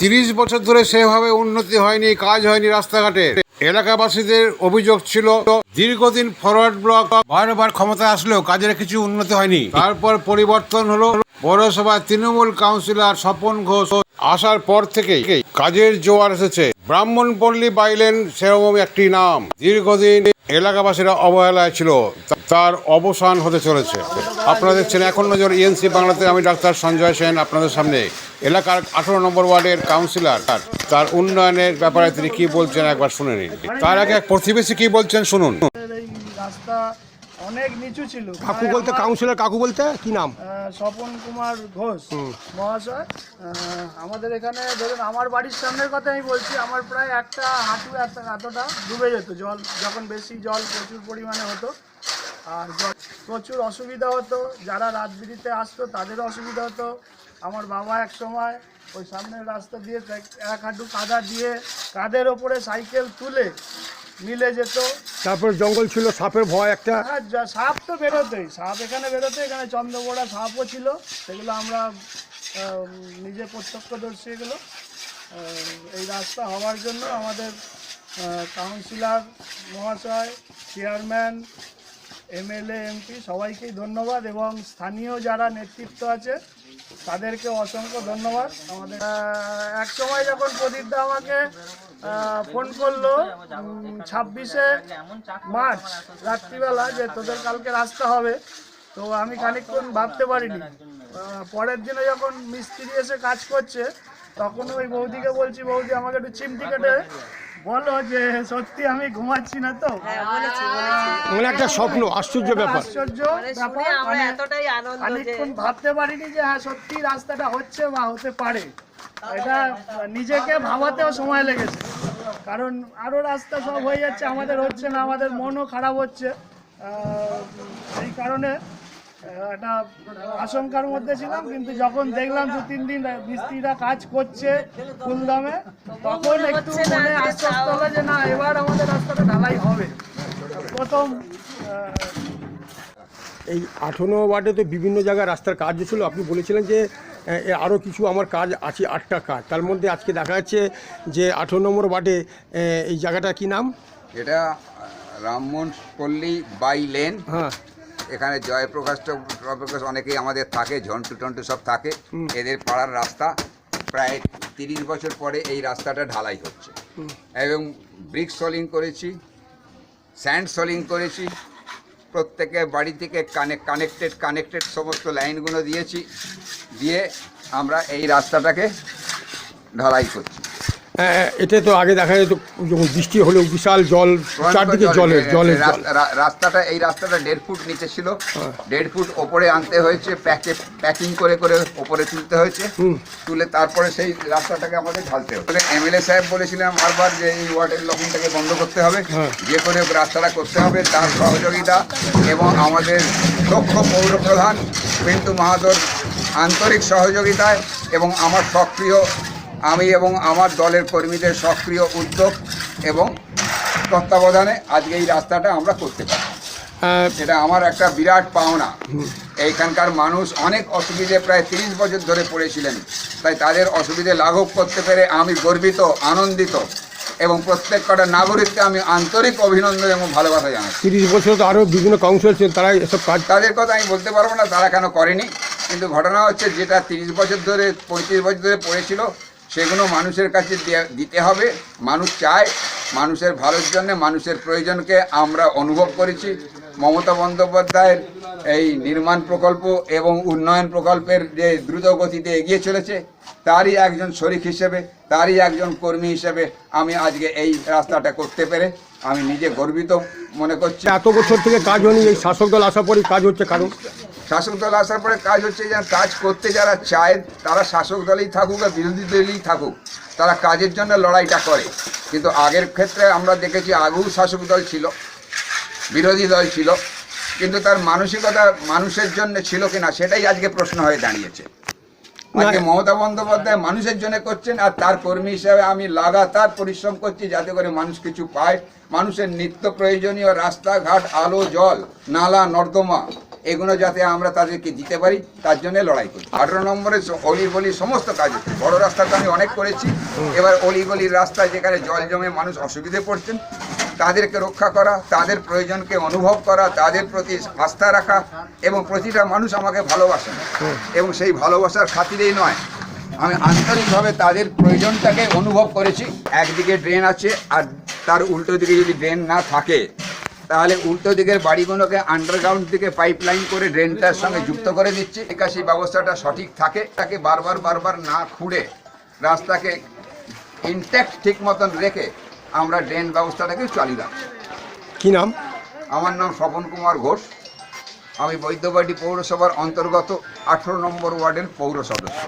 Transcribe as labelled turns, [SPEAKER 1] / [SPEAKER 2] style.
[SPEAKER 1] তিরিশ বছর ধরে সেভাবে উন্নতি হয়নি, কাজ হয়নি রাস্তাঘাটে। এলাকাবাসীদের অভিযোগ ছিল, দীর্ঘদিন ফরওয়ার্ড ব্লক বারবার ক্ষমতা আসলেও কাজের কিছু উন্নতি হয়নি। তারপর পরিবর্তন হলো পৌরসভায় তৃণমূল কাউন্সিলর স্বপন ঘোষ আসার পর থেকে কাজের জোয়ার এসেছে। ব্রাহ্মণপল্লী বাইলেন সেরকম একটি নাম। দীর্ঘদিন এলাকাবাসীরা অবহেলায় ছিল। তার অবসান হতে চলেছে। আপনারা দেখছেন এখন নজর ইএনসি বাংলাতে। আমি ডাক্তার সঞ্জয় সেন আপনাদের সামনে। এলাকার আঠারো নম্বর ওয়ার্ডের কাউন্সিলর। তার উন্নয়নের ব্যাপারে তিনি কি বলছেন একবার শুনে নিন। তার আগে প্রতিবেশী কি বলছেন শুনুন।
[SPEAKER 2] রাস্তা অনেক নিচু ছিল।
[SPEAKER 3] কাকু বলতে কাউন্সিলর কাকু বলতে? কি নাম?
[SPEAKER 2] স্বপন কুমার ঘোষ মহাশয়। আমাদের এখানে ধরুন আমার বাড়ির সামনের কথা আমি বলছি আমার প্রায় একটা হাঁটু এত- এতটা ডুবে যেত। জল যখন বেশি জল প্রচুর পরিমাণে হতো আর প্রচুর অসুবিধা হতো। যারা রাতবিরিতে আসতো তাদেরও অসুবিধা হতো। আমার বাবা এক সময় ওই সামনের রাস্তা দিয়ে এক- হাঁটু কাদা দিয়ে কাঁধের ওপরে সাইকেল তুলে মিলে যেত।
[SPEAKER 3] তারপর জঙ্গল ছিল সাপের ভয় একটা।
[SPEAKER 2] হ্যাঁ সাপ তো বেরোতেই। সাপ এখানে বেরোতে এখানে চন্দ্রবোড়া সাপও ছিল। সেগুলো আমরা নিজে প্রত্যক্ষদর্শী এগুলো। আহ, এই রাস্তা হওয়ার জন্য আমাদের কাউন্সিলর মহাশয় চেয়ারম্যান এমএলএ এমপি সবাইকেই ধন্যবাদ এবং স্থানীয় যারা নেতৃত্ব আছে তাদেরকে অসংখ্য ধন্যবাদ। আমাদের এক সময় যখন প্রদীপদা আমাকে ফোন করল ছাব্বিশে মার্চ রাত্রিবেলা যে তোদের কালকে রাস্তা হবে। তো আমি খানিকক্ষণ ভাবতে পারিনি। পরের দিনে যখন মিস্ত্রি এসে কাজ করছে তখন ওই বৌদিকে বলছি বৌদি আমাকে একটু চিমটি কেটে বলো যে সত্যি আমি ঘুমাচ্ছি না তো?
[SPEAKER 3] মানে একটা স্বপ্ন আশ্চর্য ব্যাপার।
[SPEAKER 2] আশ্চর্য
[SPEAKER 4] মানে
[SPEAKER 2] ব্যাপার
[SPEAKER 4] আমরা
[SPEAKER 2] মানে
[SPEAKER 4] এতটাই আনন্দ
[SPEAKER 2] খানিকক্ষণ ভাবতে পারিনি যে হ্যাঁ সত্যি রাস্তাটা হচ্ছে বা হতে পারে। এটা নিজেকে ভাবাতেও সময় লেগেছে। কারণ আরও রাস্তা সব হয়ে যাচ্ছে, আমাদের হচ্ছে না, আমাদের মনও খারাপ হচ্ছে। এই কারণে একটা আশঙ্কার মধ্যে ছিলাম, কিন্তু যখন দেখলাম দু, তিন দিন মিস্ত্রিরা কাজ করছে ফুলদমে তখন একটু মনে আশ্বস্ত হলো যে না, এবার আমাদের রাস্তাটা ঢালাই হবে। প্রথম
[SPEAKER 3] এই আঠারো ওয়ার্ডে তো বিভিন্ন জায়গায় রাস্তার কাজ ছিল। আপনি বলেছিলেন যে আরও কিছু আমার কাজ আছে আটটা কাজ। তার মধ্যে আজকে দেখা যাচ্ছে যে আঠারো নম্বর ওয়ার্ডে এই জায়গাটা কি নাম?
[SPEAKER 5] এটা রামমোহন পল্লী বাই লেন।
[SPEAKER 3] হ্যাঁ।
[SPEAKER 5] এখানে জয়প্রকাশ জয়প্রকাশ অনেকেই আমাদের থাকে ঝন্টু টন্টু সব থাকে। এদের পাড়ার রাস্তা প্রায় তিরিশ বছর পরে এই রাস্তাটা ঢালাই হচ্ছে। এবং ব্রিক সলিং করেছি স্যান্ড সলিং করেছি প্রত্যেকের বাড়ি থেকে কানেক্ট কানেক্টেড কানেক্টেড সমস্ত লাইনগুলো দিয়েছি, দিয়ে আমরা এই রাস্তাটাকে ঢালাই করছি।
[SPEAKER 3] এটা তো আগে দেখা যেত যখন বৃষ্টি হলেও বিশাল জল চারদিকে জলের জলের
[SPEAKER 5] গেছে।
[SPEAKER 3] জল
[SPEAKER 5] রাস্তা- রা- রাস্তাটা এই রাস্তাটা দেড় ফুট নিচে ছিল
[SPEAKER 3] হ্যাঁ।
[SPEAKER 5] দেড় ফুট ওপরে আনতে হয়েছে প্যাকে প্যাকিং করে করে ওপরে তুলতে হয়েছে তুলে তারপরে সেই রাস্তাটাকে আমাদের ঢালতে হবে এমএলএ সাহেব বলেছিলেন বারবার যে এই ওয়াটার লকিংটাকে বন্ধ করতে হবে
[SPEAKER 3] হ্যাঁ।
[SPEAKER 5] যে করে রাস্তাটা করতে হবে তার সহযোগিতা এবং আমাদের দক্ষ পৌর প্রধান পিন্টু মাহাতোর আন্তরিক সহযোগিতায় এবং আমার সক্রিয় আমি এবং আমার দলের কর্মীদের সক্রিয় উদ্যোগ এবং তত্ত্বাবধানে আজকে এই রাস্তাটা আমরা করতে পারি। এটা আমার একটা বিরাট পাওনা। এইখানকার মানুষ অনেক অসুবিধে প্রায় তিরিশ বছর ধরে পড়েছিলেন। তাই তাদের অসুবিধে লাঘব করতে পেরে আমি গর্বিত আনন্দিত এবং প্রত্যেক কটা নাগরিককে আমি আন্তরিক অভিনন্দন এবং ভালোবাসা জানাচ্ছি।
[SPEAKER 3] তিরিশ বছর তো আরও বিভিন্ন কাউন্সিলর ছিলেন তারা এসব কাজ
[SPEAKER 5] তাদের কথা আমি বলতে পারব না তারা কেন করেনি। কিন্তু ঘটনা হচ্ছে যেটা তিরিশ বছর ধরে পঁয়ত্রিশ বছর ধরে পড়েছিল সেগুলো মানুষের কাছে দিতে হবে। মানুষ চায় মানুষের ভালোর জন্য, মানুষের প্রয়োজনকে আমরা অনুভব করেছি। মমতা বন্দ্যোপাধ্যায়ের এই নির্মাণ প্রকল্প এবং উন্নয়ন প্রকল্পের যে দ্রুত গতিতে এগিয়ে চলেছে, তারই একজন শরিক হিসেবে, তারই একজন কর্মী হিসেবে আমি আজকে এই রাস্তাটা করতে পেরে আমি নিজে গর্বিত মনে করছি।
[SPEAKER 3] এত বছর থেকে কাজ হয়নি, এই শাসক দল আসার পরেই কাজ হচ্ছে কারণ
[SPEAKER 5] শাসক দল আসার পরে কাজ হচ্ছে যে কাজ করতে যারা চায় তারা শাসক দলেই থাকুক আর বিরোধী দলেই থাকুক। তারা কাজের জন্য লড়াইটা করে। কিন্তু আগের ক্ষেত্রে আমরা দেখেছি আগেও শাসক দল ছিল বিরোধী দল ছিল কিন্তু তার মানসিকতা মানুষের জন্য ছিল কিনা সেটাই আজকে প্রশ্ন হয়ে দাঁড়িয়েছে। আজকে মমতা বন্দ্যোপাধ্যায় মানুষের জন্য করছেন আর তার কর্মী হিসাবে আমি লাগাতার পরিশ্রম করছি যাতে করে মানুষ কিছু পায়। মানুষের নিত্য প্রয়োজনীয় রাস্তাঘাট আলো জল নালা নর্দমা এগুলো যাতে আমরা তাদেরকে দিতে পারি, তার জন্য লড়াই করি। আঠারো নম্বরে স- অলি গলির সমস্ত কাজ বড় রাস্তা তো আমি অনেক করেছি। এবার অলি গলির রাস্তায় যেখানে জল জমে মানুষ অসুবিধে পড়ছেন, তাদেরকে রক্ষা করা, তাদের প্রয়োজনকে অনুভব করা, তাদের প্রতি আস্থা রাখা এবং প্রতিটা মানুষ আমাকে ভালোবাসেন এবং সেই ভালোবাসার খাতিরেই নয়, আমি আন্তরিকভাবে তাদের প্রয়োজনটাকে অনুভব করেছি। একদিকে ড্রেন আছে আর তার উল্টো দিকে যদি ড্রেন না থাকে তাহলে উল্টো দিকের বাড়িগুলোকে আন্ডারগ্রাউন্ড থেকে পাইপ লাইন করে ড্রেনটার সঙ্গে যুক্ত করে দিচ্ছি। সেই ব্যবস্থাটা সঠিক থাকে। তাকে বারবার বারবার না খুঁড়ে রাস্তাকে ইনট্যাক্ট ঠিক মতন রেখে আমরা ড্রেন ব্যবস্থাটাকে চালিয়ে রাখছি।
[SPEAKER 3] কি নাম?
[SPEAKER 5] আমার নাম স্বপন কুমার ঘোষ। আমি বৈদ্যবাড়ি পৌরসভার অন্তর্গত আঠেরো নম্বর ওয়ার্ডের পৌর সদস্য।